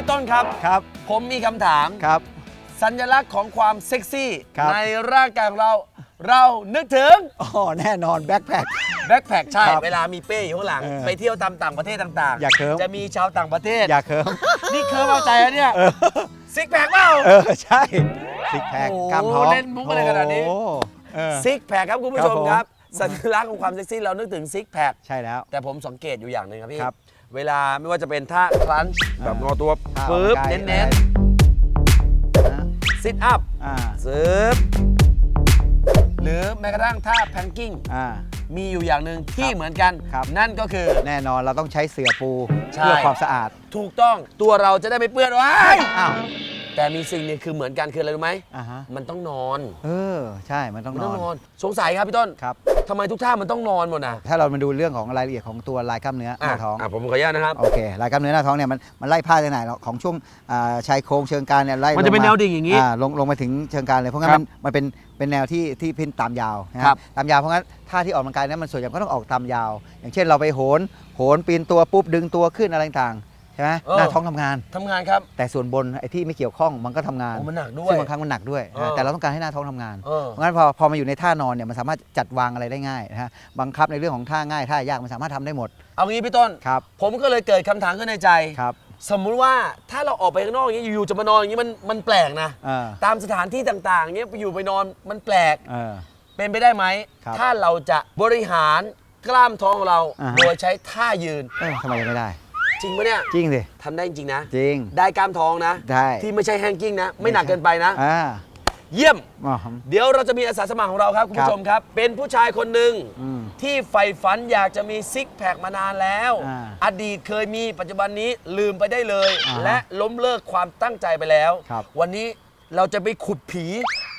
พี่ต้นครับ ครับ ผมมีคำถาม ครับ สัญลักษณ์ของความเซ็กซี่ ครับ ในร่างกายของเรา เรานึกถึงอ๋อแน่นอนแบ็คแพค แบ็คแพคใช่ ครับเวลามีเป้อยู่ข้างหลัง เออไปเที่ยวตามต่างประเทศต่างอย่าเคิร์มจะมีชาวต่างประเทศ อย่าเคิร์มนี่เคิร์มเอาใจแล้วเนี่ยเออ ซิกแพคเปล่า เออ ใช่ซิกแพคโอ้โหกล้ามท้องเล่นมุกอะไรขนาดนี้ โอ้โหเออ ซิกแพคครับคุณผู้ชมครับผมครับสัญลักษณ์ของความเซ็กซี่เรานึกถึงซิกแพค ใช่แล้ว แต่ผมสังเกตอยู่อย่างหนึ่งครับพี่ ครับ เวลาไม่ว่าจะเป็นท่าคลันช์แบบงอตัวท่าปึ๊บออกกำลังกายเน้นนะๆซิทอัพอ่าซึบหรือแม้กระทั่งท่าแพงกิ้งอ่า มีอยู่อย่างหนึ่งที่ครับเหมือนกัน ครับ นั่นก็คือ แน่นอนเราต้องใช้เสื่อปูใช่ เพื่อความสะอาด ถูกต้องตัวเราจะได้ไม่เปื้อนว้ายอ้าว แต่มีสิ่งหนึงคือเหมือนกันคืออะไรรู้ไหม อ่าฮะ มันต้องนอนเออ ใช่ มันต้องมันนต้อองนนอน สงสัยครับพี่ต้นครับ ทำไมทุกท่ามันต้องนอนหมดนะถ้าเรามาดูเรื่องของรายละเอียดของตัวลายกล้ามเนื้อหน้าท้องะผมขออนุญาตนะครับ โอเค ลายกล้ามเนื้อหน้าท้องเนี่ยมันมันไล่ผ้าจากไหนหรอกของช่วงอ่าชายโครงเชิงกรานเนี่ยไล่มันจะเป็นลแนวดิ่งอย่างนี้นี้ลงลงมาถึงเชิงกรานเลยเพราะงั้นครัมับนมันเป็นเป็นแนวที่ที่พินตามยาวนะฮะครับตามยาวเพราะงั้นท่าที่ออกกำลังกายนั้นมันส่วนใหญ่ก็ต้องออกตามยาว อย่างเช่นเราไปโหนโหนปีนตัวปุ๊บดึงตัวขึ้นอะไรต่างๆใช่ไหมเออ หน้าท้องทำงาน ทำงานครับ แต่ส่วนบนไอ้ที่ไม่เกี่ยวข้องมันก็ทำงานโอ้มันหนักด้วยซึ่งบางครั้งมันหนักด้วยนะเออ แต่เราต้องการให้หน้าท้องทำงาน เออ เพราะงั้นพอพอมาอยู่ในท่านอนเนี่ยมันสามารถจัดวางอะไรได้ง่ายนะฮะบังคับในเรื่องของท่าง่ายท่ายากมันสามารถทำได้หมดเอางี้พี่ต้น ครับผมก็เลยเกิดคำถามขึ้นในใจ ครับสมมุติว่าถ้าเราออกไปข้างนอกอย่างนี้อยู่ๆจะมานอนอย่างนี้มันมันแปลกนะ เออตามสถานที่ต่างๆเงี้ยไปอยู่ไปนอนมันแปลก เออ เป็นไปได้ไหม ครับถ้าเราจะบริหารกล้ามท้องของเรา อ่าฮะ โดยใช้ท่ายืน เอ้ยทำไมจะไม่ได้ จริงปะเนี่ยจริงสิทำได้จริงๆนะ จริง ได้กล้ามท้องนะ ได้ ที่ไม่ใช่แฮงกิ้งนะ ไม่หนักเกินไปนะ อ่าเยี่ยม อ๋อ เดี๋ยวเราจะมีอาสาสมัครของเราครับ คุณครับผู้ชมครับ เป็นผู้ชายคนหนึ่งอืมที่ใฝ่ฝันอยากจะมีซิกแพคมานานแล้ว อ่าอดีตเคยมีปัจจุบันนี้ลืมไปได้เลย อ่าฮะและล้มเลิกความตั้งใจไปแล้ว ครับวันนี้เราจะไปขุดผี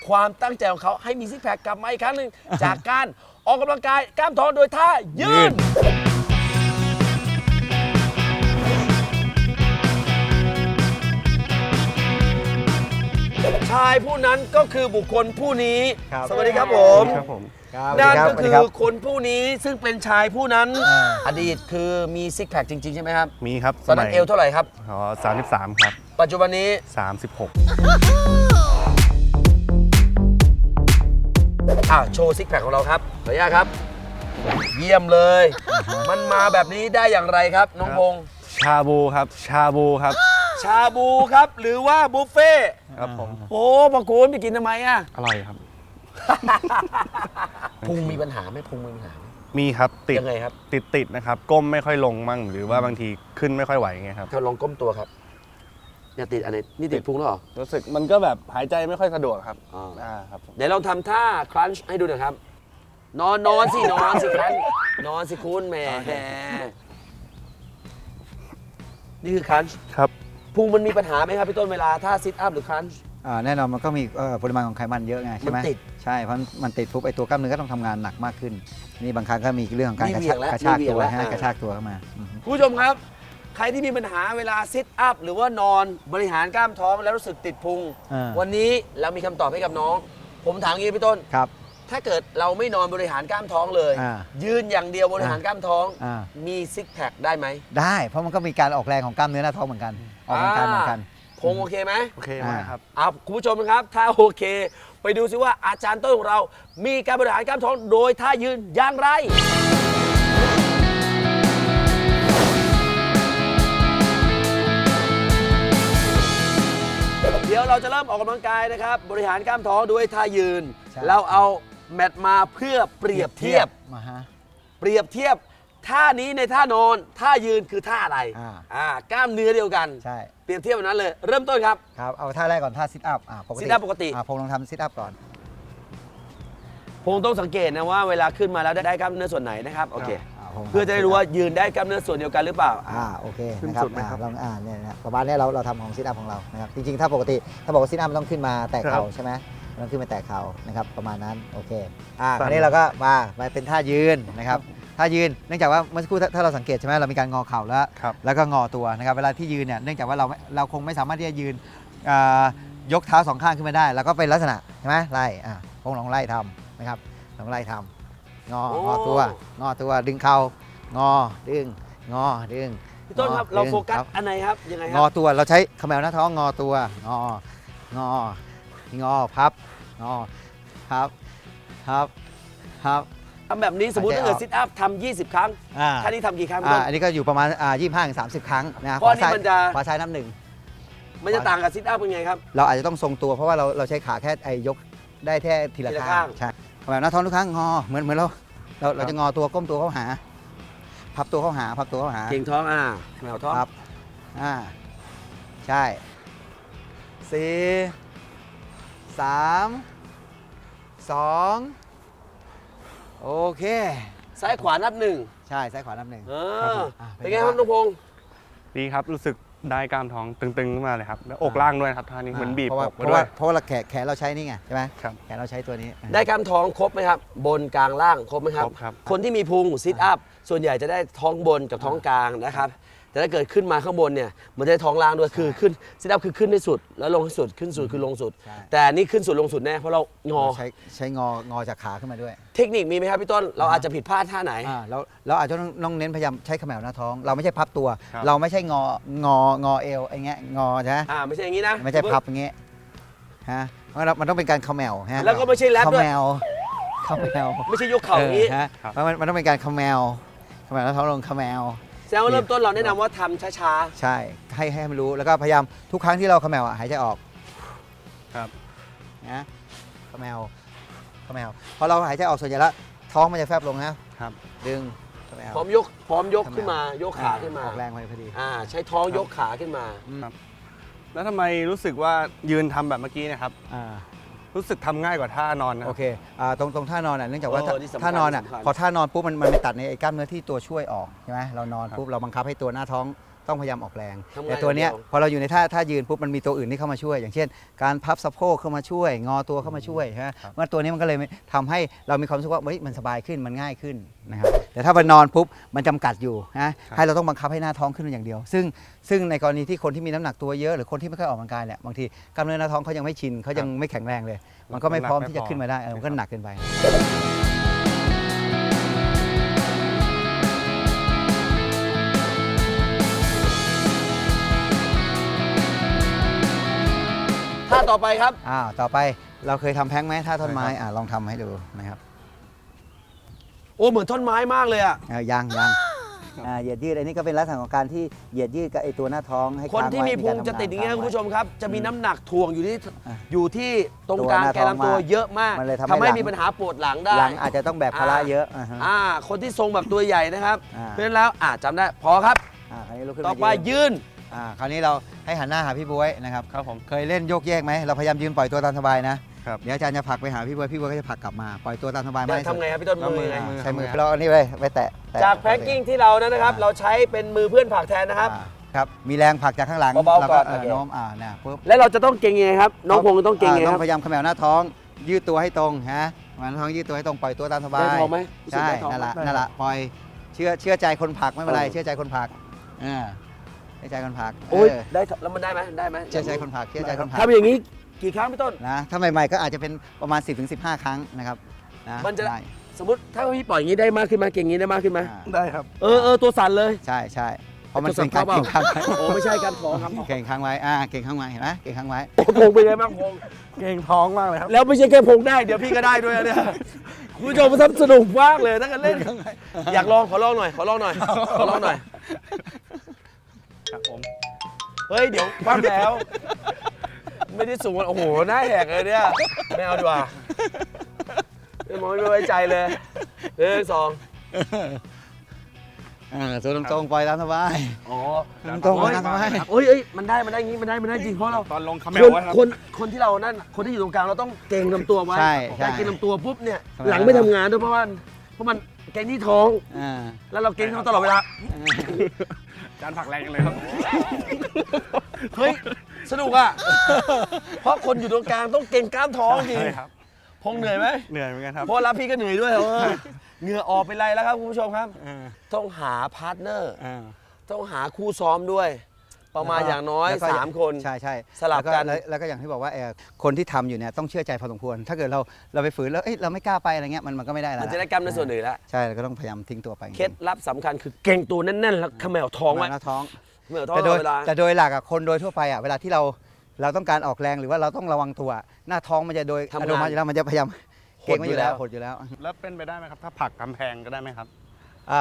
ความตั้งใจของเขาให้มีซิกแพคกลับมาอีกครั้งหนึ่งจากการออกกำลังกายกล้ามท้องโดยท่ายืนชายผู้นั้นก็คือบุคคลผู้นี้ ครับสวัสดีครับผม ครับผม ครับนั่นสก็วัสคืดีอรับคนผู้นี้ซึ่งเป็นชายผู้นั้นอ่าอดีตคือมีซิกแพคจริง ๆ ใช่ไหมครับ มีครับตอนนั้นเอวเท่าไหร่ครับ อ๋อสามสิบสามครับปัจจุบันนี้ สามสิบหกอะโชว์ซิกแพคของเราครับขออนุญาตครับ เยี่ยมเลย มันมาแบบนี้ได้อย่างไรครับ น้องพงษ์ชาบูครับ ชาบูครับ ชาบูครับ หรือว่าบุฟเฟ่ต์ครับผมโอ้พอคุณไปกินทำไมอะ อร่อยครับ พุงมีปัญหาไหมพุงมีปัญหาไหม มีครับติดยังไงครับ ติดติดนะครับ ก้มไม่ค่อยลงมั่งหรือว่าบางทีขึ้นไม่ค่อยไหวไงครับถ้าลองก้มตัวครับเนี่ยติดอะไรนี่ติดพุงแล้วเหรอรู้สึกมันก็แบบหายใจไม่ค่อยสะดวกครับอ่าอ่าครับผมเดี๋ยวลองทำท่าครันช์ให้ดูหน่อยครับ นอนนอนสินอนสิครันช์นอนสิคุณแหมนี่คือครันช์ครับ พุงมันมีปัญหาไหมครับพี่ต้นเวลาท่าซิทอัพหรือครันช์ อ่าแน่นอนมันก็มีเอ่อปริมาณของไขมันเยอะไงใช่ไหมมันติดใช่เพราะมันติดปุ๊บไอ้ตัวกล้ามเนื้อก็ต้องทำงานหนักมากขึ้น นี่บางครั้งก็มีเรื่องของการมีกระเหวี่ชายกงแล้วกระชากมีเหวี่ยงตัวแล้วฮะอ่า กระชากตัวเข้ามาอือฮึ คุณผู้ชมครับ ใครที่มีปัญหาเวลาซิทอัพหรือว่านอนบริหารกล้ามท้องแล้วรู้สึกติดพุง อ่า วันนี้เรามีคำตอบให้กับน้อง ผมถามอย่างนี้พี่ต้น ครับ ถ้าเกิดเราไม่นอนบริหารกล้ามท้องเลย อ่ายืนอย่างเดียวบริหารกล้ามท้อง อ่า มีซิกแพคได้ไหมได้ เพราะมันก็มีการออกแรงของกล้ามเนื้อหน้าท้องเหมือนกัน ออกกำลังกายเหมือนกันพงโอเคไหม โอเคมากครับอะคุณผู้ชมนะครับถ้าโอเค ไปดูซิว่าอาจารย์ต้นของเรา มีการบริหารกล้ามท้องโดยท่ายืนอย่างไร เดี๋ยวเราจะเริ่มออกกำลังกายนะครับ บริหารกล้ามท้องด้วยท่ายืน ใช่ เราเอา แมทมาเพื่อเปรียบเทียบ มาฮะ เปรียบเทียบท่านี้ในท่านอนท่ายืนคือท่าอะไรอ่า อ่ากล้ามเนื้อเดียวกัน ใช่เปรียบเทียบแบบนั้นเลย เริ่มต้นครับ ครับเอาท่าแรกก่อนท่าซิทอัพอ่าปกติ sit up ปกติ อ่าผมลองทำซิทอัพก่อนพงต้องสังเกตนะว่าเวลาขึ้นมาแล้วได้ได้กล้ามเนื้อส่วนไหนนะครับโอเคอ่าผม เพื่อจะได้รู้ว่ายืนได้กล้ามเนื้อส่วนเดียวกันหรือเปล่าอ่าโอเคขึ้นนะครับสุดไหมครับอ่าลองอ่าเนี่ยนะประมาณเนี้ยเราเราทำของซิทอัพของเรานะครับจริงๆถ้าปกติถ้าบอกว่าซิทอัพมันต้องขึ้นมาแตะเข่าใช่ไหม มันต้องขึ้นมาแตะเข่านะครับประมาณนั้นโอเคอ่าคราวนี้เราก็มามาเป็นท่ายืนนะครับท่ายืนเนื่องจากว่าเมื่อสักครู่ถ้าถ้าเราสังเกตใช่ไหมเรามีการงอเข่าแล้ว ครับแล้วก็งอตัวนะครับเวลาที่ยืนเนี่ยเนื่องจากว่าเราไม่เราคงไม่สามารถที่จะยืนอ่ายกเท้าสองข้างขึ้นมาได้ แล้วก็เป็นลักษณะใช่ไหมไล่อ่าพงลองไล่ทำนะครับลองไล่ทำงอโอ้ งอตัวงอตัวดึงเข่างอดึงงอดึงพี่ต้นครับงอเราโฟกัสครับอันไหนครับยังไงคงรัอบตัวเราใช้เขมวหน้าท้องงอตัวงององอพับ งอพับพับพับ ทำแบบนี้สมมติหายใจถ้าเกิดออกซิทอัพทำ20 ครั้งอ่า ท่านี้ทำกี่ครั้งพี่อ่าต้นอันนี้ก็อยู่ประมาณอ่ายี่ห้าถึงสามสิบครั้งนะเพราะอันนี้ขวซ้ายมันจะขวาซ้ายน้ำหนึ่ง มันจะต่างกับซิทอัพเป็นไงครับ เราอาจจะต้องทรงตัวเพราะว่าเราเราใช้ขาแค่ไอ้ยกได้แค่ทีละทีละข้าข้างงใช่เขมวหน้าท้องทุกครั้งงอเหมือนเหมือนเราเราเราจะงอตัวก้มตัวเข้าหา พับตัวเข้าหา พับตัวเข้าหาเก่งท้องอ่าแมวท้อง ครับอ่าใช่สี่สาม สองโอเค ซ้ายขวานับหนึ่งใช่ซ้ายขวานับหนึ่ง เอครับอผมอะเป็นไงครับน้องพงษ์ดีครับ รู้สึกได้กล้ามท้องตึงๆขึ้นมาเลยครับ แล้วอกล่างด้วยครับท่านี้เหมือนบีบเพราะว่าอกเพไว้ราะด้วว่าย เพราะว่าเราแขนแขนเราใช้นี่ไงใช่ไหมครับ แขนเราใช้ตัวนี้ได้กล้ามท้องครบไหมครับ บนกลางล่างครบไหมครับ ครบครับ คนที่มีพุงซิทอัพส่วนใหญ่จะได้ท้องบนกับท้องกลางนะครับ แต่ถ้าเกิดขึ้นมาข้างบนเนี่ยมันจะได้ท้องล่างด้วยคือขึ้นซิทอัพคือขึ้นได้สุด แล้วลงให้สุดขึ้นสุดคือลงสุด ใช่ แต่อันนี่ขึ้นสุดลงสุดแน่เพราะเรางอเราใช้ใช้งองอจากขาขึ้นมาด้วยเทคนิคมีไหมครับพี่ต้นเราอาจจะผิดพลาดท่าไหน อ่าเราเราอาจจะต้องต้องเน้นพยายามใช้เขมวหน้าท้อง เราไม่ใช่พับตัว ครับ เราไม่ใช่งององอเอวไอ้เงี้ยงอใช่ไหมอ่าไม่ใช่อย่างนี้นะไม่ใช่พับอย่างเงี้ยฮะเพราะเรามันต้องเป็นการเขมวฮะแล้วก็ไม่ใช่แรปเขด้วยมวเขมวไม่ใช่ยกเข่าอย่างนี้ เออฮะเพราะมันมันต้องเป็นการเขมวเขมวแล้วท้องลงเขมว แสดงว่าเริ่มต้นเราแนะนำว่าทำช้าใช่ให้ให้มันรู้แล้วก็พยายามทุกครั้งที่เราเขมวอะหายใจออกครับ นะเขมวเขมวพอเราหายใจออกส่วนใหญ่แล้วท้องมันจะแฟบลงนะครับ ดึงเขมวๆพร้อมยกพร้อมยกขึ้นมา ยกขาขึ้นมาออกแรงไปพอดีอ่าใช้ท้องยกขาขึ้นมาแล้วทำไมรู้สึกว่ายืนทำแบบเมื่อกี้เนะครับอ่า รู้สึกทำง่ายกว่าท่านอนนะคโอรับเคอ่าตรงตรงท่านอนอะเนื่องจากว่าเออถ้านี่สำคัญท่านอนอะสำคัญ พอท่านอนปุ๊บมันมันไปตัดในไอ้กล้ามเนื้อที่ตัวช่วยออกใช่ไหมเรานอนปุ๊บเราบังคับให้ตัวหน้าท้อง ต้องพยายามออกแรง ทำงานแต่ตัวเนี้ยอย่างเดียว พอเราอยู่ในท่าท่ายืนปุ๊บมันมีตัวอื่นที่เข้ามาช่วย อย่างเช่น การพับสะโพกเข้ามาช่วย งอตัวเข้ามาช่วยใช่ไหมว่าตัวนี้มันก็เลยทำให้เรามีความรู้สึกว่าเฮ้ยมันสบายขึ้นมันง่ายขึ้นนะครับแต่ถ้ามันนอนปุ๊บมันจำกัดอยู่นะให้เราต้องบังคับให้หน้าท้องขึ้นอย่างเดียว ซึ่งซึ่งในกรณีที่คนที่มีน้ำหนักตัวเยอะหรือคนที่ไม่ค่อยออกกำลังกายเนี่ยบางทีกล้ามเนื้อหน้าท้องเขายังไม่ชินเขายังไม่แข็งแรงเลย มันก็ไม่พร้อมที่จะขึ้นมาได้เออมันก็หนักเกินไปท่ ต่อไปครับ อ่าต่อไปเราเคยทำแพ้งไหมท่าท่อนไม้อ่าลองทำให้ดูนะครับโอ้เหมือนท่อนไม้มากเลยอะอ่ายังยังอ่าเหยียดยืดอันนี้ก็เป็นลักษณะของการที่เหยียดยืดกับไอตัวหน้าท้องให้คนค้างที่ไว้มีพุงในกรจะติดอย่างเงี้ยทำคุณผู้ชค้มครับ จะมีน้ำหนักถ่วงอยู่ที่อะอยู่ที่ตรงตัวกลางหน้าแกนลำตัวท้องมากเยอะมากมันเลยทำให้ทำให้หลัง มีปัญหาปวดหลังได้ หลังอาจจะต้องแบกภาระเยอะอ่าฮะ อ่า คนที่ทรงแบบตัวใหญ่นะครับ อ่า เพราะฉะนั้นแล้วอ่าจำได้พอครับ อ่าคราวนี้ลุกขึ้นต่อมาไปยืนยืน อ่าคราวนี้เราให้หันหน้าหาพี่บวยนะครับครับผมเคยเล่นโยกแยกไหมเราพยายามยืนปล่อยตัวตามสบายนะครับเดี๋ยวอาจารย์จะผลักไปหาพี่บวยพี่บวยก็จะผลักกลับมาปล่อยตัวตามสบายเดี๋ยวให้สุดทำไงครับพี่ต้นเอามืมืออไงไงใช้มือเราอันนี้ไปไปแตะแตะจากแพ็กกิ้งที่เรานั้นนะครับ เราใช้เป็นมือเพื่อนผลักแทนนะครับอ่าครับมีแรงผลักจากข้างหลังเบาๆแล้วก่อนเออโอเคโน้มอ่าเนี่ยปุ๊บและเราจะต้องเก่งยังไงครับน้องพงษ์ต้องเก่งยังไงต้คอรับงพยายามเขมวหน้าท้องยืดตัวให้ตรงฮะหน้าท้องยืดตัวให้ตรงปล่อยตัวตามสบายได้ท้องไหมรู้สึกใช่ได้ท้องนั่นแหละไหมนั่นแหละปล่อยเชื่อเชื่อใจคนผลักไม่เป็นไรเออเชื่อใจคนผลักอ่า เชื่อใจคนผลักโอ้ยเออได้แล้วมันได้ไหมได้ไหมเชื่อใจคนผลักเชื่อใจคนผลักทำอย่างนี้กี่ครั้งพี่ต้น นะถ้าใหม่ๆก็อาจจะเป็นประมาณ 10-15ถึง15 ครั้งนะครับนะมันจะ ได้สมมติถ้าพี่ปล่อยอย่างนี้ได้มากขึ้นไหมเก่งอย่างนี้ได้มากขึ้นไหมอ่าได้ครับ เออเออตัวสั่นเลย ใช่ใช่เพราะมันจะเป็นการสับเก่งเข้าค้างเปล่าไว้โอ้ไม่ใช่การขอครับเก่งค้างไว้อ่าเก่งค้างไว้เห็นไหมเก่งค้างไว้ โอ้พงเป็นไงบ้างพง เก่งท้องมากเลยครับ แล้วไม่ใช่แค่พงได้ เดี๋ยวพี่ก็ได้ด้วยนะเนี่ยคุณผู้ชมมันสนุกมากเลยถ้ากันเล่น อยากลองขอลองหน่อย ขอลองหน่อย ขอลองหน่อย ครับผมเฮ้ย เดี๋ยวคว่ำแล้ว ไม่ได้สูงโอ้โหหน้าแหกเลยเนี่ยไม่เอาดีกว่าไม่มองไม่ไว้ใจเลยหนึ่งสองอ่าตัวตรงๆปล่อยตามสบาย อ๋อตรงๆโอ้ยตามสบายเอ้ยเอ้ยมันได้มันได้อย่างงี้มันได้มันได้จริงเพราะเราตอนลงคาเมคลนไว้ครับ คนคนที่เรานั่นคนที่อยู่ตรงกลางเราต้องเก่งลำตัวไว้ใช่ใช่การเก่งลำตัวปุ๊บเนี่ยทำไม หลังไม่ทำงานด้วยเพราะว่าเพราะมันเก่งที่ท้องอ่าแล้วเราเก่งท้องตลอดเวลา จานผักแรงกันเลยครับ เฮ้ย สนุกอะ เพราะคนอยู่ตรงกลางต้องเก่งกล้ามท้องจริงใช่ครับ พงเหนื่อยไหมเหนื่อยเหมือนกันครับ เพราะรับพี่ก็เหนื่อยด้วยเออเหงื่อออกเป็นไรแล้วครับคุณผู้ชมครับ เออต้องหาพาร์ทเนอร์ เออต้องหาคู่ซ้อมด้วย ประมาณอย่างน้อยแล้วก็สามคน ใช่ใช่สลับกัน แล้วแล้วก็อย่างที่บอกว่าเอ่อคนที่ทำอยู่เนี่ยต้องเชื่อใจพอสมควร ถ้าเกิดเราเราไปฝืนแล้วเอ้ยเราไม่กล้าไปอะไรเงี้ยมันมันก็ไม่ได้แล้วมันจะได้กล้ามในส่วนอื่นแล้วใช่เราก็ต้องพยายามทิ้งตัวไปเคล็ดลับสำคัญคือเก่งตัวแน่นๆ แล้วเขมวท้องไว้หน้าท้อง เขมวท้องแต่ตโดลยอดเวลา แต่โดยหลักอะคนโดยทั่วไปอะเวลาที่เราเราต้องการออกแรงหรือว่าเราต้องระวังตัวหน้าท้องมันจะโดยทำงานอัตโนมัติอยู่แล้วมันจะพยายามหเก่ดงไว้ออยู่ยู่แล้แล้ววหดอยู่แล้ว แล้วเป็นไปได้ไหมครับ ถ้าผลักกำแพงก็ได้ไหมครับอ่า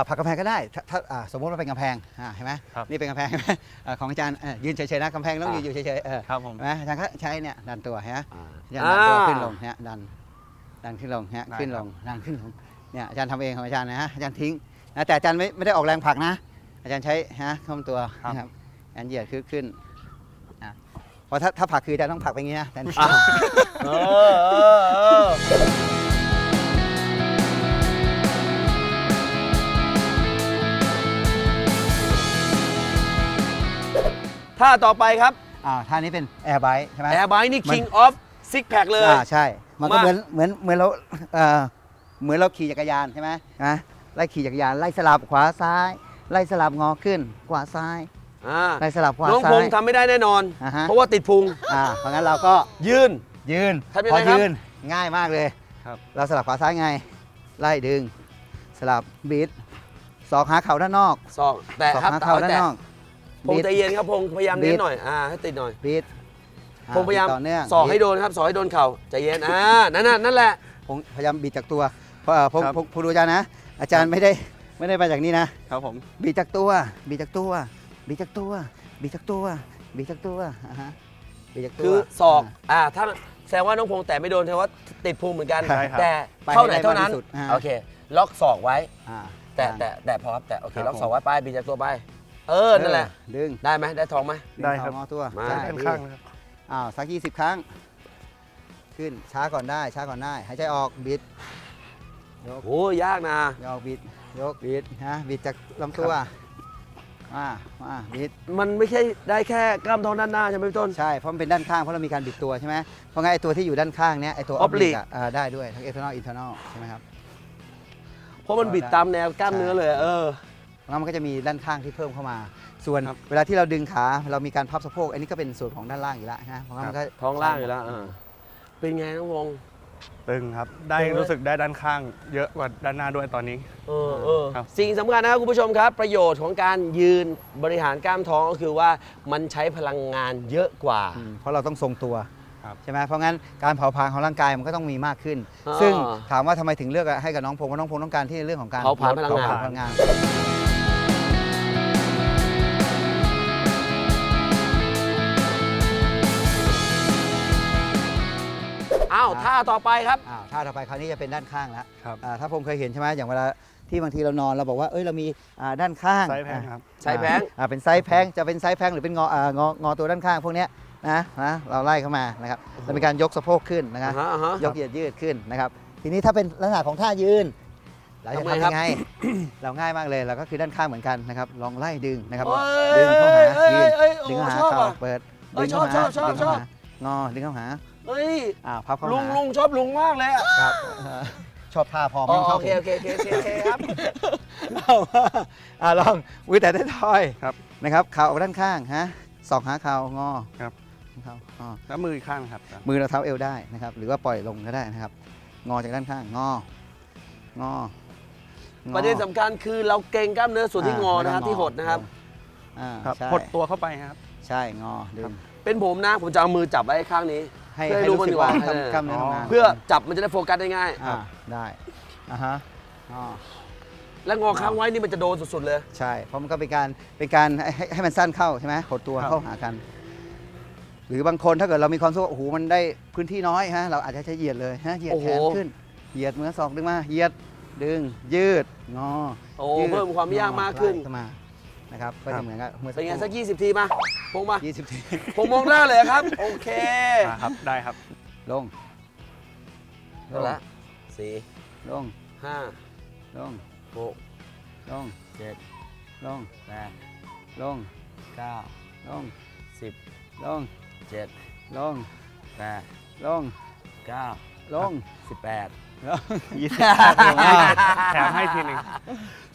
ผลักกำแพงก็ได้ถ้าถ้าอ่าสมมติว่าเป็นกำแพงอ่าเห็นไหมครับ นี่เป็นกำแพงเห็นไหมอ่าของอาจารย์เอ่อยืนเฉยๆนะกำแพงต้องยืนอยู่เฉยๆเออครับผม เห็นไหมอาจารย์ก็ใช้เนี่ยดันตัวฮะอ่าอาจารย์ดันตัวอ่า ขึ้นลงเนี่ยดันดันขึ้นลงเนี่ยได้ขึ้นลครับงดันขึ้นลงเนี่ยอาจารย์ทำเองของอาจารย์นะฮะอาจารย์ทิ้งนะแต่อาจารย์ไม่ไม่ได้ออกแรงผลักนะ อาจารย์ใช้ฮะข้อมตัวนะครับอันเหยียดขึ้นขึ้นอะเพราะถ้าถ้าผลักคืออาจารย์ต้องผลักไปอย่างนี้นะแต่อะเออเออเออ ท่าต่อไปครับอ่าท่านี้เป็นแอร์ไบใช่ไหมแอร์ไบนี่มัน king of six pack เลย อ่าใช่ มันก็มา เหมือนเหมือนเหมือนเราเอ่อเหมือนเราขี่จักรยานใช่ไหมนะไล่ขี่จักรยานไล่สลับขวาซ้าย ไล่สลับงอขึ้นขวาซ้าย อ่าไล่สลับขวาน้องซ้าพยงษ์ทำไม่ได้แน่นอน อ่าฮะ เพราะว่าติดพุงอ่าเพราะงั้นเราก็ยืน ยืนทำยังพไงอครับยืนง่ายมากเลยครับ เราสลับขวาซ้ายไง ไล่ดึง สลับบิดศอกหาเข่าด้านนอก สองแต่ศอกครับหาเข่าด้านแต่นอก พงษ์ใจเย็นครับพงษ์พยายามบิเน้ดนหน่อยอ่าให้ติดหน่อยบิดอ่พงษ์พยายามบิดต่อเนื่องสอกให้บิดโดนครับสอกให้โดนเข่าใจเย็นอ่านั่นน่ะนั่นแหละผมพยายามบิดจากตัวเพราะเอ่อผมครับผมผมดูอาจารย์นะ อาจารย์ไม่ได้ไม่ได้มาจากนี้นะ ครับผมบีบจากตัว บีบจากตัว บีบจากตัว บีบจากตัว บีบจากตัวอ่าฮะบีบจากตัวคือศอกอ่าถ้าแสดงว่าน้องพงษ์แต่ไม่โดนแสดงว่าติดพุงเหมือนกันใช่ครับ แต่ไปเท่าไหนให้ได้เท่านั้นมากที่สุดอ่า โอเค ล็อกศอกไว้ อ่าแต่อ่าแต่แต่พอครับแต่โอเคครับล็อกผมศอกไว้ไปบีบจากตัวไป เออ นั่นแหละเออดึงได้ไหมได้ท้องไหมดึงได้ครับเข่างอตัวมา ใช่ด้านข้างนะครับ อ้าวสักยี่สิบครั้ง ขึ้นช้าก่อนได้ ช้าก่อนได้หายใจออกบิดยกโอ้ยากนะยกบิดยกบิดฮะบิดจากลำตัวมามาบิดมันไม่ใช่ได้แค่กล้ามท้องด้านหน้าใช่ไหมพี่ต้น ใช่เพราะมันเป็นด้านข้างเพราะเรามีการบิดตัวใช่ไหมเพราะงั้นไอ้ตัวที่อยู่ด้านข้างเนี้ยไอ้ตัว Oblique oblique อะอ่าได้ด้วยทั้ง external internal ใช่ไหมครับ เพราะมันบิดตามแนวกล้ามเนื้อเลย เออ แล้วมันก็จะมีด้านข้างที่เพิ่มเข้ามา ส่วนครับ เวลาที่เราดึงขาเรามีการพับสะโพก อันนี้ก็เป็นส่วนของด้านล่างอยู่แล้วนะเพราะงั้นมันก็ท้องล่างอยู่แล้วเออเป็นไงน้องพงษ์ตึงครับ ได้ตึงไหม รู้สึกได้ด้านข้างเยอะกว่าด้านหน้าด้วยตอนนี้ เออเออครับ สิ่งสำคัญนะครับคุณผู้ชมครับ ประโยชน์ของการยืนบริหารกล้ามท้องก็คือว่ามันใช้พลังงานเยอะกว่า อืมเพราะเราต้องทรงตัวครับ ใช่ไหมเพราะงั้นการเผาผลาญของร่างกายมันก็ต้องมีมากขึ้น อ่าซึ่งถามว่าทำไมถึงเลือกให้กับน้องพงษ์เพราะน้องพงษ์ต้องการที่เรื่องของการเผาผลาญพลังงาน เผพลังงาน อ้าวท่าต่อไปครับอ่าท่าต่อไปคราวนี้จะเป็นด้านข้างแล้วครับอ่าถ้าผมเคยเห็นใช่ไหมอย่างเวลาที่บางทีเรานอนเราบอกว่าเอ้ยเรามีอ่าด้านข้างไซส์แพงครับ ไซส์แพง อ่าเป็นไซส์แพงจะเป็นไซส์แพงหรือเป็นงออ่างองอตัวด้านข้างพวกเนี้ยนะนะเราไล่เข้ามานะครับเรามีการยกสะโพกขึ้นนะครับ อ่าฮะอ่าฮะ ยกเหยียดยืดขึ้นนะครับ ทีนี้ถ้าเป็นลักษณะของท่ายืน เราจะทำไงทำครับ ยังไง เราง่ายมากเลยเราก็คือด้านข้างเหมือนกันนะครับ ลองไล่ดึงนะครับ เอ้ยดึงเข้าหาเอ้ยยืนเอ้ยเอ้ยดึงเข้าหาโอ้ชอบเข่าอะเปิดเอ้ยดึงเข้าหาชอบชอบดึงเข้าชอบ หางอดึงเข้าหา เฮ้ย อ่าพับเข้าลุงหาลุงชอบลุงมากเลยอะครับเอ่อชอบท่าพออ๋ไม่อชอโอบเคโอเคโอเคโอเคโอเคครับ เอาว่าอ่าลองวิแต่ได้ทอยครับนะครับเข่าออกด้านข้างฮะศอกหาเข่างอครับ เข่าอ๋อแล้วมืออีกข้างครับ มือเราเท้าเอวได้นะครับ หรือว่าปล่อยลงก็ได้นะครับ งอจากด้านข้าง งอ งองอประเด็นสำคัญคือเราเกรงกล้ามเนื้อส่วนที่งอนะครับาที่หดนะครับ อ่าครับใช่หดตัวเข้าไปครับ ใช่งอดึงเป็นผมนะผมจะเอามือจับไว้ข้างนี้ ให้เพื่อให้ให้รู้รู้สึกมันว่าดีกว่ากล้ามกล้ามเนื้ออ๋อทำงานเพื่อจับมันจะได้โฟกัสได้ง่าย อ่าได้อ่าฮะงอและงอค้างไว้นี่มันจะโดนสุดๆเลย ใช่ เพราะมันก็เป็นการเป็นการให้ให้ให้มันสั้นเข้าใช่ไหมหดตัวครับ เข้าหากัน หรือบางคนถ้าเกิดเรามีความรู้สึกว่าโอ้โหมันได้พื้นที่น้อยฮะเราอาจจะใช้เหยียดเลยฮะเหยียดโอ้โห แขนขึ้น เหยียดมือศอกดึงมาเหยียดดึงยืดงอโอ้ยืดเพิ่มความยากงอมากขึ้น ไล่เข้ามา นะครับก็จะเหมือนกับเมื่อเป็นไงสักครู่20 ทีมาพงมายี่สิบทีผมมองหน้าเลยครับ โอเคอ่าครับ ได้ครับ ลงเอาละสี่ลงห้าลงหกลงเจ็ดลงแปดลงเก้าลงสิบลงเจ็ดลงแปดลงเก้าลงสิบแปดลง ยี่สิบแถมให้ทีหนึ่ง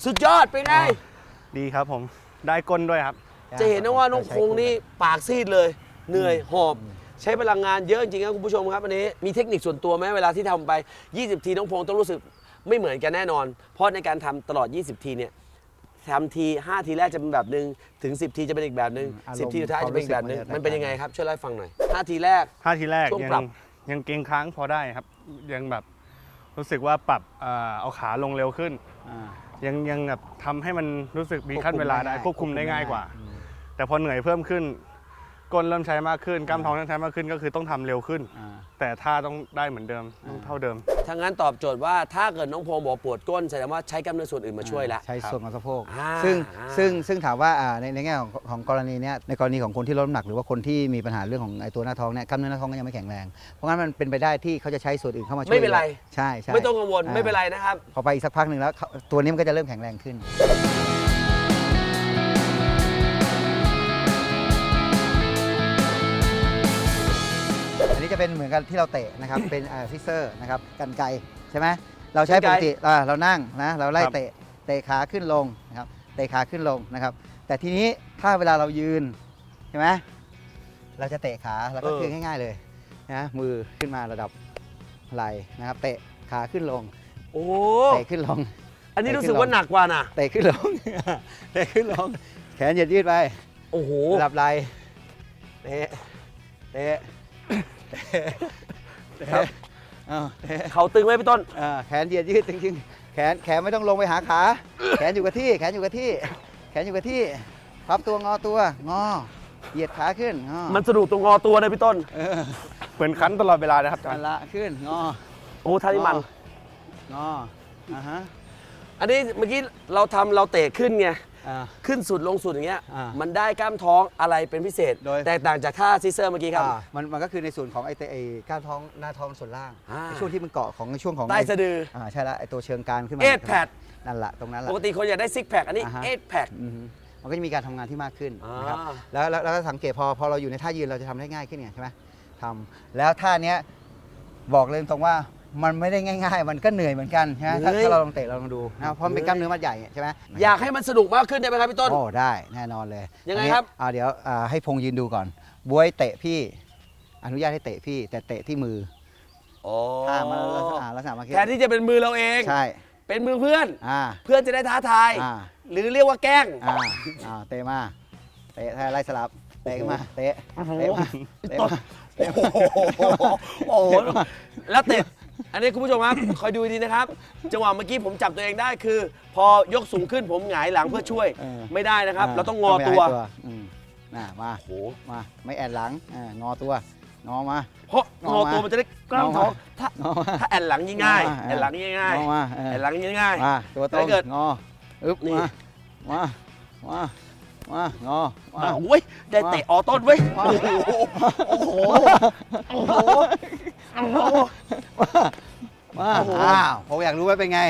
สุดยอดเป็นไง ดีครับผม ได้ก้นด้วยครับ จะเห็นนะว่าน้องพงษ์นี่ปากซีดเลย เหนื่อยหอบ ใช้พลังงานเยอะจริงๆครับคุณผู้ชมครับอันนี้มีเทคนิคส่วนตัวไหมเวลาที่ทำไป 20 ทีน้องพงษ์ต้องรู้สึกไม่เหมือนกันแน่นอน เพราะในการทำตลอด 20 ทีเนี่ยทำที 5 ทีแรกจะเป็นแบบหนึ่งถึง 10 ทีจะเป็นอีกแบบหนึ่งอืมอารมณ์สิบทีสุดท้ายจะเป็นอีกแบบหนึ่งความรู้สึก มันเป็นยังไงครับช่วยเล่าให้ฟังหน่อย5ทีแรกห้าทีแรกช่วงยัปรับยังเกรงค้างพอได้ครับ ยังแบบรู้สึกว่าปรับเอ่อเอาขาลงเร็วขึ้น อ่า ยังยังแบบทำให้มันรู้สึกมีขั้นควบคุมเวลาได้ได้ควบคุมได้ง่ายกว่าอืมแต่พอเหนื่อยเพิ่มขึ้น ก้นเริ่มใช้มากขึ้นกล้ามท้องเริ่มใช้มากขึ้นก็คือต้องทำเร็วขึ้น อ่า แต่ท่าต้องได้เหมือนเดิมต้องเท่าเดิม ถ้างั้นตอบโจทย์ว่าถ้าเกิดน้องพงษ์บอกปวดก้นแสดงว่าใช้กล้ามเนื้อส่วนอื่นมาช่วยแล้ว ใช้ส่วนของสะโพกอ่าซึ่งอ่า ซึ่งซึ่งถามว่าอ่าในในแง่ของของกรณีเนี้ยในกรณีของคนที่ลดน้ำหนักหรือว่าคนที่มีปัญหาเรื่องของไอ้ตัวหน้าท้องเนี่ยกล้ามเนื้อหน้าท้องก็ยังไม่แข็งแรง เพราะงั้นมันเป็นไปได้ที่เขาจะใช้ส่วนอื่นเข้ามาช่วยไม่เป็นไร ใช่ใช่ไม่ต้องกังวลอ่าไม่เป็นไรนะครับ พอไปอีกสักพักหนึ่งแล้วเขาตัวนี้มันก็จะเริ่มแข็งแรงขึ้นอันนี้ จะเป็นเหมือนกันที่เราเตะนะครับ เป็นฟิเซอร์นะครับกันไกรใช่ไหมเราใช้ปกติอ่าเรานั่งนะเราไล่ครับเตะเตะขาขึ้นลงนะครับเตะขาขึ้นลงนะครับ แต่ทีนี้ถ้าเวลาเรายืนใช่ไหมเราจะเตะขาเราก็เออคือง่าย ๆเลยนะมือขึ้นมาระดับไหล่นะครับ เตะขาขึ้นลงโอ้เตะขึ้นลง อันนี้รู้สึกว่าหนักกว่าน่ะเตะขึ้นลงเตะขึ้นลง แขนเหยียดยืดไปโอ้โหระดับไหล่เตะเตะเตะ ครับ อ้าวเตะเขาตึงไหมพี่ต้น อ่าแขนเหยียดยืดจริงๆแขนแขนไม่ต้องลงไปหาขา แขนอยู่กับที่ แขนอยู่กับที่ แขนอยู่กับที่พับตัวงอตัวงอ เหยียดขาขึ้นงอมันสะดุดตรงงอตัวนะพี่ต้น เออเหมือนคันตลอดเวลานะครับอาจารนั่นย์ละขึ้นงอโอ้ท่านี้มัน งออ่าฮะอันนี้เมื่อกี้เราทำเราเตะขึ้นไงอ่า ขึ้นสุดลงสุดอย่างเงี้ยอ่ามัมันได้กล้ามท้องอะไรเป็นพิเศษ โดย แตกต่างจากท่าซิสเซอร์เมื่อกี้ครับ อ่ามันมันก็คือในส่วนของไอ้เตไอ้กล้ามท้องหน้าท้องส่วนล่างอ่าไอ้ช่วงที่มันเกาะของช่วงของใต้สะดืออ่าใช่แล้วไอ้ตัวเชิงกรานขึ้นมาเอ็ดแพดนั่นแหละตรงนั้นแหปละ กติคนอยากได้ซิกแพคอันนี้อ่าฮะ เอ็ดแพค อือฮึมันก็จะมีการทำงานที่มากขึ้นอ่านนะครับแล้วแล้วแล้วก็สังเกตพอพอเราอยู่ในท่ายืนเราจะทำได้ง่ายขึ้นไงใช่ไหมทำแล้วท่าเนี้ยบอกเลยตรงว่า มันไม่ได้ง่าย ๆ มันก็เหนื่อยเหมือนกันใช่ไหมถ้าถ้าเราลองเตะเราลองดูนะครับเพราะมันเป็นกล้ามเนื้อมัดใหญ่ใช่ไหมอยากให้มันสนุกมากขึ้นได้ไหมครับพี่ต้น โอ้ได้แน่นอนเลยยังไงอันนี้ครับอ่าเดี๋ยวอ่าให้พงษ์ยืนดูก่อนบวยเตะพี่ อนุญาตให้เตะพี่ แต่เตะที่มือโอ้อ่ามันลักษณะลักษณะมาแทนที่จะเป็นมือเราเอง ใช่เป็นมือเพื่อน อ่าเพื่อนจะได้ท้าทาย อ่าหรือเรียกว่าแกล้ง อ่าอ่าเตะมาเตะไล่สลับเตะขึ้นมาเตะเตะมาเตะมาเตะโอ้มาโหโอ้โห แล้วเตะ อันนี้คุณผู้ชมครับ คอยดูดีนะครับ จังหวะเมื่อกี้ผมจับตัวเองได้คือ พอยกสูงขึ้นผมหงายหลังเพื่อช่วย เออ ไม่ได้นะครับ เราต้องงอตัวไม่ให้อืมน่ะมาโอ้โหมาไม่แอนหลังอ่างอตัวงอมา เพราะงอตัวมันจะได้กล้ามท้องถ้างอมา ถ้าแอนหลังยิ่งง่ายงอมา แอนหลังยิ่งง่ายงอมาเออแอนหลังยิ่งง่าย มาตัวตรถ้างเกิดงออึ๊บนี่ มามามา มางอมาอะโอ้ยได้เตะออต้นเว้ยโอ้โหโอ้โหโอ้โหโอ้โห มาโอ้โห อ้าวผมอยากรู้ว่าเป็นไง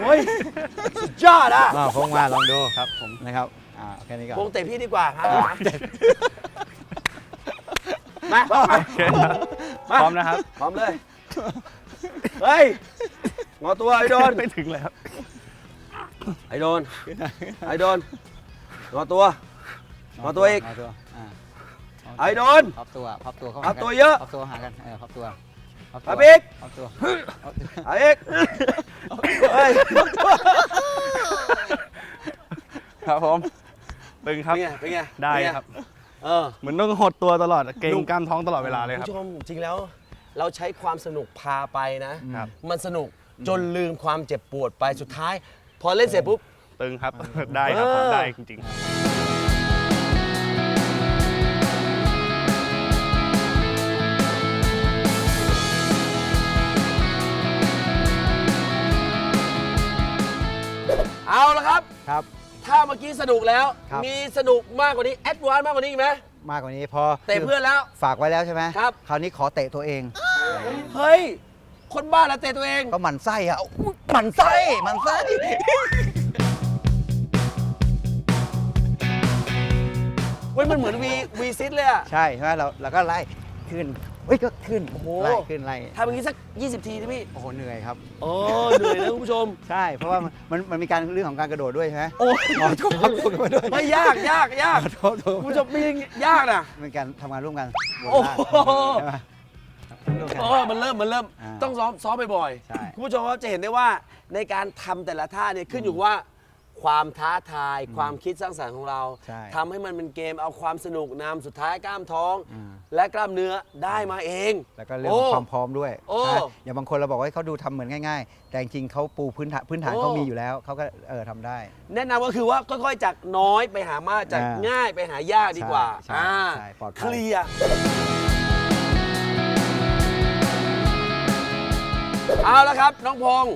โอ้ยสุดยอดอะมาพงมาลองดูครับผมนะครับอ่าแค่นี้ก่อนวงเตะพี่ดีกว่าครับมามามาโอเคครับพร้อมนะครับ พร้อมเลย เฮ้ยงอตัวไอ้โดน ไม่ถึงเลยครับ ไอ้โดน ไอ้โดน งอตัวงอตัวอีกงอตัวอ่าไอ้โดนพับตัวพับตัวเข้าพัหาบกันตัวเยอะพับตัวหากันเออพับตัวพับพับอีกพับตัวไอ้เอกเฮ้ยครับผมตึงครับ เป็นไงเป็นไงได้เป็นงครับ เออ เหมือนต้องหดตัวตลอดเกรงกล้ามท้องตลอดเวลาเลยครับณผู้ชมจริงแล้วเราใช้ความสนุกพาไปนะ ครับมันสนุกจนลืมความเจ็บปวดไปสุดท้าย พอเล่นเสร็จปุ๊บ ตึงครับ ได้ครับเออได้จริง ๆ เอาละครับ ครับ ถ้าเมื่อกี้สนุกแล้ว ครับ มีสนุกมากกว่านี้แอดวานซ์มากกว่านี้อีกไหมมากกว่านี้พอเตะเพื่อนแล้ว ฝากไว้แล้วใช่ไหมครับ คราวนี้ขอเตะตัวเอง เฮ้ย คนบ้าแล้วเตะตัวเอง ก็หมันไส้อะอุ๊ยหมันไส้หมันไส้ เฮ้ยมันเหมือนวีวีซิตเลยอะใช่ใช่ไหมเราเราก็ไล่ขึ้นเฮ้ยก็ขึ้นโอ้โห ไล่ขึ้นไล่ทำอย่างนี้สัก 20 ทีนะพี่ โอ้โหเหนื่อยครับ โอ้เหนื่อยนะคุณผู้ชม ใช่เพราะว่ามันมันมันมีการเรื่องของการกระโดดด้วยใช่ไหมโอ้ยขอโทษขอโทษมาด้วยไม่ยากยากยากขอโทษขอโทษคุณผู้ชมมียากนะเป็นการทำงานร่วมกันบนโอ้ล่างโหใช่ไหมร่วมกันโอ้มันเริ่มมันเริ่มอ่าต้องซ้อมซ้อมบ่อยใช่ ๆคุณผู้ชมครับจะเห็นได้ว่าในการทำแต่ละท่าเนี่ยขึ้นอยู่ว่า ความท้าทาย ความคิดสร้างสรรค์ของเราใช่ ทำให้มันเป็นเกมเอาความสนุกนำสุดท้ายกล้ามท้องอืมและกล้ามเนื้อได้มาเอง แล้วก็เรื่องของความพร้อมด้วยโอ้นะอย่างบางคนเราบอกว่าเขาดูทำเหมือนง่าย ๆ แต่จริงๆเขาปูพื้นฐานพื้นฐานโอ้ เขามีอยู่แล้วเขาก็เออทำได้ แนะนำก็คือว่าค่อยๆ จากน้อยไปหามากจากอ่าง่ายไปหายากดีกว่าใช่อ่าใช่ปลอดภัย เคลียร์ เอาละครับ น้องพงศ์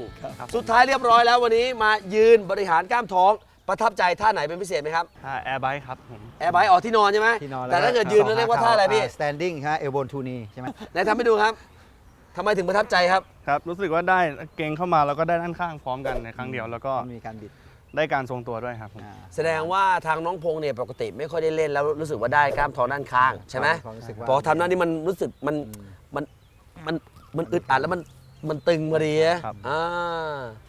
สุดท้ายเรียบร้อยแล้ววันนี้มายืนบริหารกล้ามท้อง ประทับใจท่าไหนเป็นพิเศษไหมครับท่าแอร์ไบค์ครับผมแอร์ไบออกที่นอนใช่ไหมที่นอนแต่ถ้าเกิดยืนแล้วเรียกว่าท่าอะไรพี่สแตนดิ้งฮะเอลโบนทูนีใช่ไหมไหนทำให้ดูครับทำไมถึงประทับใจครับครับ รู้สึกว่าได้เก่งเข้ามาแล้วก็ได้ด้านข้างพร้อมกันในครั้งเดียวแล้วก็มันมีการบิดได้การทรงตัวด้วยครับผมอ่าแสดงว่าทางน้องพงษ์เนี่ยปกติไม่ค่อยได้เล่นแล้วรู้สึกว่าได้กล้ามท้องด้านข้างใช่ไหมความรู้สึกว่าพอทำหน้านี้มันรู้สึกมันมันมันมันอึดอัดแล้วมัน มันตึงพอดีนะครับ อ่า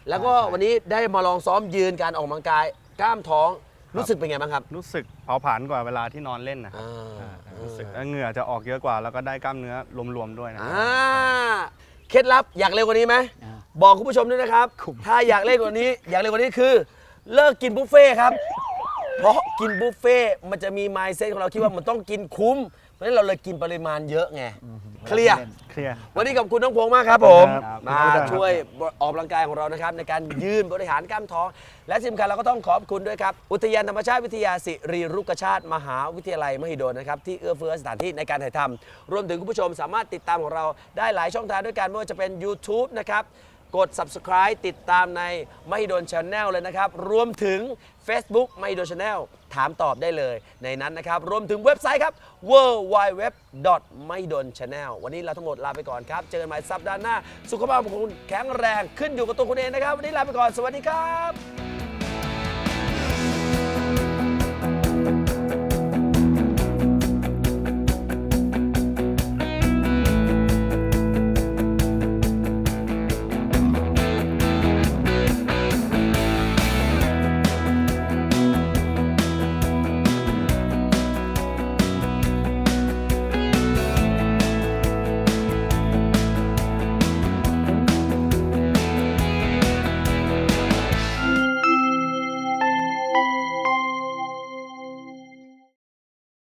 แล้วก็ใช่วันนี้ได้มาลองซ้อมยืนการออกกำลังกาย กล้ามท้องรู้สึกเป็นไงบ้างครับรู้สึกเผาผลาญกว่าเวลาที่นอนเล่นนะครับอ่ารู้สึกว่าเหงื่อจะออกเยอะกว่า แล้วก็ได้กล้ามเนื้อรวมๆด้วยนะคอ่ารับเคล็ดลับอยากเร็วกว่านี้ไหมอ่า บอกคุณผู้ชมด้วยนะครับ ถ้าอยากเล่นกว่านี้ อยากเร็วกว่านี้คือ เลิกกินบุฟเฟ่ต์ครับ เพราะกินบุฟเฟ่ต์มันจะมีมายเซ็ตของเราคิดว่ามันต้องกินคุ้ม เพราะฉะนั้นเราเลยกินปริมาณเยอะไง เคลียร์ เคลียร์ วันนี้ขอบคุณน้องพงษ์มากครับผม ครับมาครับ ช่วยออกกำลังกายของเรานะครับ ในการยืนบริหารกล้ามท้อง และสำคัญเราก็ต้องขอบคุณด้วยครับ อุทยานธรรมชาติวิทยาสิริรุกชาติ มหาวิทยาลัยมหิดลนะครับ ที่เอื้อเฟื้อสถานที่ในการถ่ายทำรวมถึงคุณผู้ชมสามารถติดตามของเราได้หลายช่องทางด้วยกันไม่ว่าจะเป็น YouTube นะครับ กด subscribe ติดตามในไมหิดนชาแนลเลยนะครับ รวมถึง Facebook มหิดนชาแนลถามตอบได้เลยในนั้นนะครับ รวมถึงเว็บไซต์ครับ w w w m h i d o l channel วันนี้เราทั้งหมดลาไปก่อนครับ เจอกันใหม่สัปดาห์หน้า สุขภาพของคุณแข็งแรงขึ้นอยู่กับตัวคุณเองนะครับ วันนี้ลาไปก่อน สวัสดีครับ